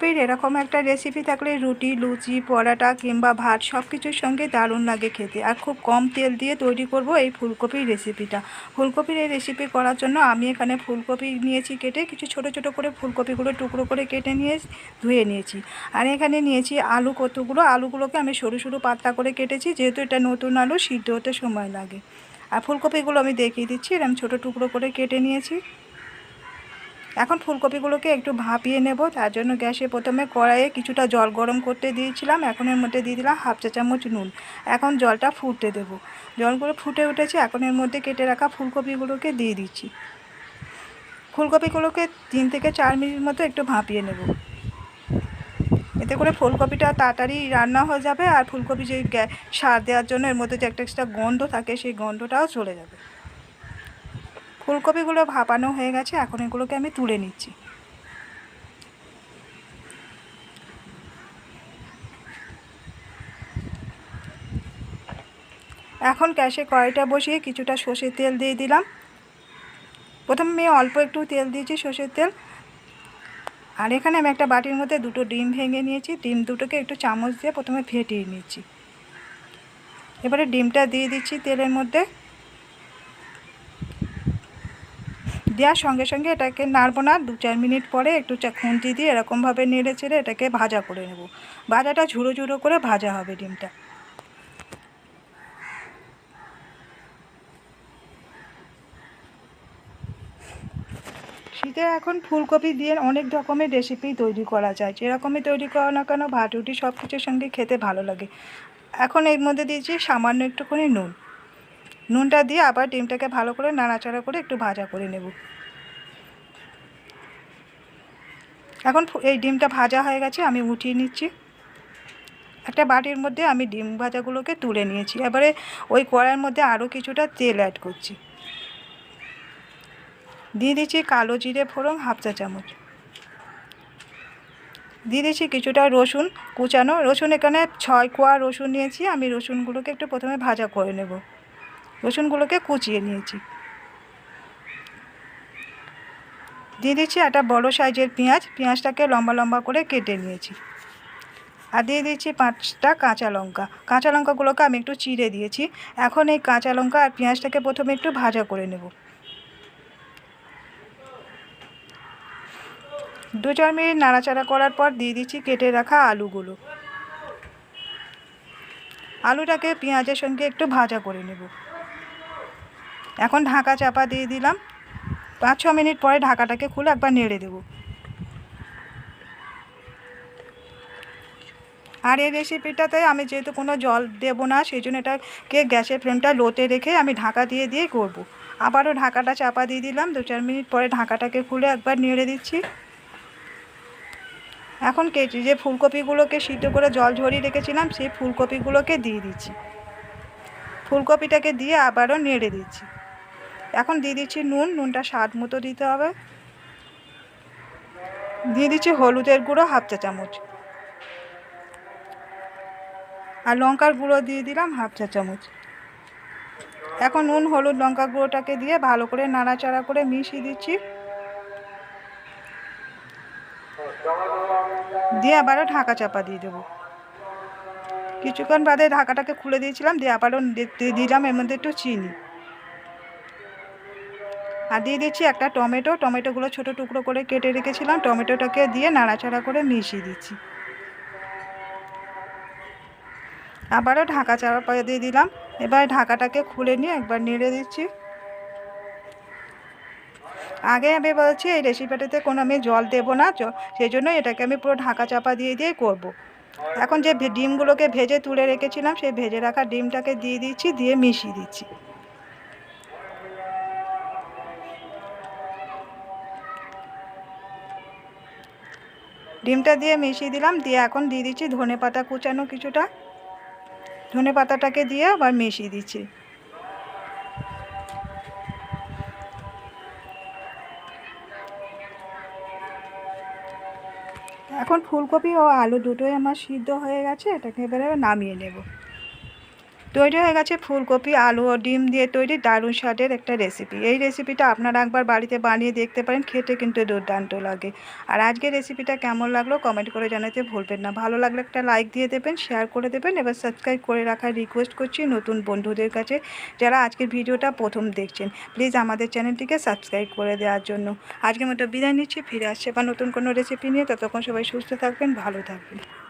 ফুলকপির এরকম একটা রেসিপি থাকলে রুটি, লুচি, পরাটা কিংবা ভাত সব কিছুর সঙ্গে দারুণ লাগে খেতে। আর খুব কম তেল দিয়ে তৈরি করব এই ফুলকপির রেসিপিটা ফুলকপির এই রেসিপি করার জন্য আমি এখানে ফুলকপি নিয়েছি কেটে কিছু ছোট ছোট করে ফুলকপিগুলো টুকরো করে কেটে নিয়ে ধুয়ে নিয়েছি। আর এখানে নিয়েছি আলু কতগুলো? আলুগুলোকে আমি সরু সরু পাতলা করে কেটেছি, যেহেতু এটা নতুন আলু, সিদ্ধ হতে সময় লাগে। আর ফুলকপিগুলো আমি দেখিয়ে দিচ্ছি এরকম ছোটো টুকরো করে কেটে নিয়েছি। এখন ফুলকপিগুলোকে একটু ভাপিয়ে নেব, তার জন্য গ্যাসে প্রথমে কড়াইয়ে কিছুটা জল গরম করতে দিয়েছিলাম, এখন এর মধ্যে দিয়ে দিলাম হাফ চা চামচ নুন। এখন জলটা ফুটতে দেবো। জলগুলো ফুটে উঠেছে, এখন এর মধ্যে কেটে রাখা ফুলকপিগুলোকে দিয়ে দিচ্ছি। ফুলকপিগুলোকে তিন থেকে চার মিনিট মতো একটু ভাপিয়ে নেব। এতে করে ফুলকপিটা তাড়াতাড়ি রান্না হয়ে যাবে আর ফুলকপি যে সার দেওয়ার জন্য এর মধ্যে যে একটা এক্সট্রা গন্ধ থাকে, সেই গন্ধটাও চলে যাবে। ফুলকপিগুলো ভাপানো হয়ে গেছে, এখন এগুলোকে আমি তুলে নিচ্ছি। এখন গ্যাসে কড়াইটা বসিয়ে কিছুটা সর্ষের তেল দিয়ে দিলাম। প্রথমে আমি অল্প একটু তেল দিয়েছি সর্ষের তেল। আর এখানে আমি একটা বাটির মধ্যে দুটো ডিম ভেঙে নিয়েছি। ডিম দুটোকে একটু চামচ দিয়ে প্রথমে ফেটিয়ে নিচ্ছি। এবারে ডিমটা দিয়ে দিচ্ছি তেলের মধ্যে। দেওয়ার সঙ্গে সঙ্গে এটাকে নাড়বো না, দু চার মিনিট পরে একটু খুন্তি দিয়ে এরকমভাবে নেড়ে চেড়ে এটাকে ভাজা করে নেব। ভাজাটা ঝুড়ো ঝুড়ো করে ভাজা হবে ডিমটা। শীতে এখন ফুলকপি দিয়ে অনেক রকমের রেসিপি তৈরি করা যায়। যেরকমই তৈরি করো না কেন ভাত রুটি সব কিছুর সঙ্গে খেতে ভালো লাগে। এখন এর মধ্যে দিয়েছি সামান্য একটুখানি নুন। নুনটা দিয়ে আবার ডিমটাকে ভালো করে নাড়াচাড়া করে একটু ভাজা করে নেব। এখন এই ডিমটা ভাজা হয়ে গেছে, আমি উঠিয়ে নিচ্ছি। একটা বাটির মধ্যে আমি ডিম ভাজাগুলোকে তুলে নিয়েছি। এবারে ওই কড়াইয়ের মধ্যে আরও কিছুটা তেল অ্যাড করছি। দিয়ে দিচ্ছি কালো জিরে ফোড়ন, হাফ চা চামচ। দিয়ে দিচ্ছি কিছুটা রসুন কুচানো। রসুন এখানে ছয় কোয়া রসুন নিয়েছি। আমি রসুনগুলোকে একটু প্রথমে ভাজা করে নেব। রসুনগুলোকে কুচিয়ে নিয়েছি। দিয়ে দিচ্ছি একটা বড় সাইজের পেঁয়াজ। পেঁয়াজটাকে লম্বা লম্বা করে কেটে নিয়েছি। আর দিয়ে দিচ্ছি পাঁচটা কাঁচা লঙ্কা। কাঁচা লঙ্কাগুলোকে আমি একটু চিড়ে দিয়েছি। এখন এই কাঁচা লঙ্কা আর পেঁয়াজটাকে প্রথমে একটু ভাজা করে নেব। দু চার মিনিট নাড়াচাড়া করার পর দিয়ে দিচ্ছি কেটে রাখা আলুগুলো। আলুটাকে পেঁয়াজের সঙ্গে একটু ভাজা করে নেব। এখন ঢাকা চাপা দিয়ে দিলাম। পাঁচ, ছ মিনিট পরে ঢাকাটাকে খুলে একবার নেড়ে দেব। আর এই রেসিপিটাতে আমি যেহেতু কোনো জল দেব না, সেই জন্য এটাকে গ্যাসের ফ্লেমটা লোতে রেখে আমি ঢাকা দিয়ে দিয়ে করব। আবারও ঢাকাটা চাপা দিয়ে দিলাম। দু, চার মিনিট পরে ঢাকাটাকে খুলে একবার নেড়ে দিচ্ছি। এখন কেটে যে ফুলকপিগুলোকে সিদ্ধ করে জল ঝরিয়ে রেখেছিলাম, সেই ফুলকপিগুলোকে দিয়ে দিচ্ছি। ফুলকপিটাকে দিয়ে আবারও নেড়ে দিচ্ছি। এখন দিয়ে দিচ্ছি নুন, নুনটা স্বাদ মতো দিতে হবে। দিয়ে দিচ্ছি হলুদের গুঁড়ো, হাফ চা চামচ। আর লঙ্কার গুঁড়ো দিয়ে দিলাম হাফ চা চামচ। এখন নুন, হলুদ, লঙ্কা গুঁড়োটাকে দিয়ে ভালো করে নাড়াচাড়া করে মিশিয়ে দিচ্ছি। দিয়ে আবারও ঢাকা চাপা দিয়ে দেবো। কিছুক্ষণ বাদে ঢাকাটাকে খুলে দিয়েছিলাম, দিয়ে আবারও দিলাম, এর মধ্যে একটু চিনি। আর দিয়ে দিচ্ছি একটা টমেটো। টমেটোগুলো ছোট টুকরো করে কেটে রেখেছিলাম। টমেটোটাকে দিয়ে নাড়াচাড়া করে মিশিয়ে দিচ্ছি। আবারও ঢাকা চাপা দিয়ে দিলাম। এবার ঢাকাটাকে খুলে নিয়ে একবার নেড়ে দিচ্ছি। আগে আমি বলছি, এই রেসিপিটাতে কোনো আমি জল দেবো না। সেই জন্য এটাকে আমি পুরো ঢাকা চাপা দিয়ে দিয়ে করব। এখন যে ডিমগুলোকে ভেজে তুলে রেখেছিলাম, সেই ভেজে রাখা ডিমটাকে দিয়ে দিচ্ছি, দিয়ে মিশিয়ে দিচ্ছি। ডিমটা দিয়ে মিশিয়ে দিলাম, দিয়ে এখন দিয়ে দিচ্ছি ধনে পাতা কুচানো কিছুটা। ধনে পাতাটাকে দিয়ে আবার মিশিয়ে দিচ্ছি। এখন ফুলকপি ও আলু দুটোই আমার সিদ্ধ হয়ে গেছে, এটাকে এবারে নামিয়ে নেব। তৈরি হয়ে গেছে ফুলকপি, আলু ও ডিম দিয়ে তৈরি দারুণ স্বাদের একটা রেসিপি এই রেসিপিটা আপনারা একবার বাড়িতে বানিয়ে দেখতে পারেন, খেতে কিন্তু দুর্দান্ত লাগে। আর আজকের রেসিপিটা কেমন লাগল কমেন্ট করে জানাতে ভুলবেন না। ভালো লাগলে একটা লাইক দিয়ে দেবেন শেয়ার করে দেবেন, এবার সাবস্ক্রাইব করে রাখার রিকোয়েস্ট করছি নতুন বন্ধুদের কাছে যারা আজকের ভিডিওটা প্রথম দেখছেন। প্লিজ আমাদের চ্যানেলটিকে সাবস্ক্রাইব করে দেওয়ার জন্য। আজকের মতো বিদায় নিচ্ছি, ফিরে আসছে বা নতুন কোনো রেসিপি নিয়ে। ততক্ষণ সবাই সুস্থ থাকবেন, ভালো থাকবেন।